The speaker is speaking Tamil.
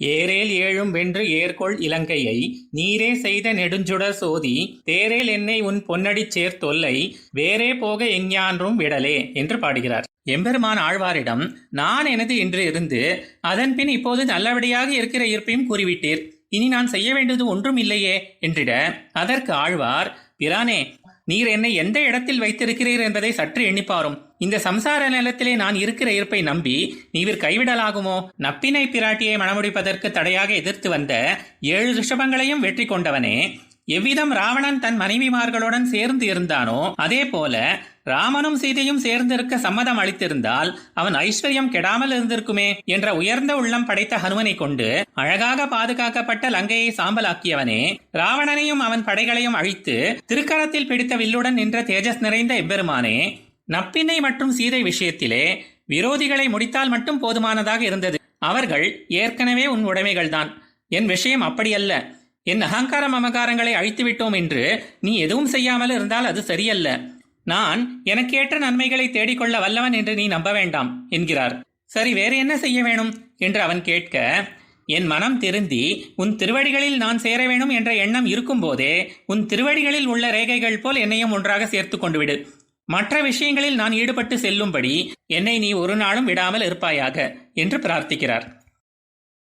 ஏரேல் ஏழும் வென்று ஏர்கொள் இலங்கையை நீரே செய்த நெடுஞ்சுடர் சோதி தேரேல் என்னை உன் பொன்னடிச் சேர்த்தொல்லை வேறே போக எஞ்ஞான்றும் விடலே என்று பாடுகிறார். எம்பெருமான் ஆழ்வாரிடம் நான் எனது என்று இருந்து அதன்பின் இப்போது நல்லபடியாக இருக்கிற இருப்பையும் கூறிவிட்டீர். இனி நான் செய்ய வேண்டியது ஒன்றும் இல்லையே என்றிட அதற்கு ஆழ்வார் பிரானே நீர் என்னை எந்த இடத்தில் வைத்திருக்கிறீர் என்பதை சற்று எண்ணிப்பாரும். இந்த சம்சார நிலத்திலே நான் இருக்கிற இருப்பை நம்பி நீவிர் கைவிடலாகுமோ? நப்பினை பிராட்டியை மணமுடிப்பதற்கு தடையாக எதிர்த்து வந்த ஏழு ரிஷபங்களையும் வெற்றி கொண்டவனே எவ்விதம் ராவணன் தன் மனைவிமார்களுடன் சேர்ந்து இருந்தானோ அதே போல ராமனும் சீதையும் சேர்ந்திருக்க சம்மதம் அளித்திருந்தால் அவன் ஐஸ்வர்யம் கெடாமல் இருந்திருக்குமே என்ற உயர்ந்த உள்ளம் படைத்த ஹனுமனை கொண்டு அழகாக பாதுகாக்கப்பட்ட லங்கையை சாம்பலாக்கியவனே ராவணனையும் அவன் படைகளையும் அழித்து திருக்கரத்தில் பிடித்த வில்லுடன் நின்ற தேஜஸ் நிறைந்த எம்பெருமானே நப்பினை மற்றும் சீதை விஷயத்திலே விரோதிகளை முடித்தால் மட்டும் போதுமானதாக இருந்தது. அவர்கள் ஏற்கனவே உன் உடைமைகள்தான். என் விஷயம் அப்படியல்ல. என் அகங்கார மமகாரங்களை அழித்துவிட்டோம் என்று நீ எதுவும் செய்யாமல் இருந்தால் அது சரியல்ல. நான் எனக்கேற்ற நன்மைகளை தேடிக்கொள்ள வல்லவன் என்று நீ நம்ப வேண்டாம் என்கிறார். சரி வேறு என்ன செய்ய வேணும்? என்று அவன் கேட்க என் மனம் திருந்தி உன் திருவடிகளில் நான் சேர வேணும் என்ற எண்ணம் இருக்கும்போதே உன் திருவடிகளில் உள்ள ரேகைகள் போல் என்னையும் ஒன்றாக சேர்த்து கொண்டு விடு மற்ற விஷயங்களில் நான் ஈடுபட்டு செல்லும்படி என்னை நீ ஒரு நாளும் விடாமல் இருப்பாயாக என்று பிரார்த்திக்கிறார்.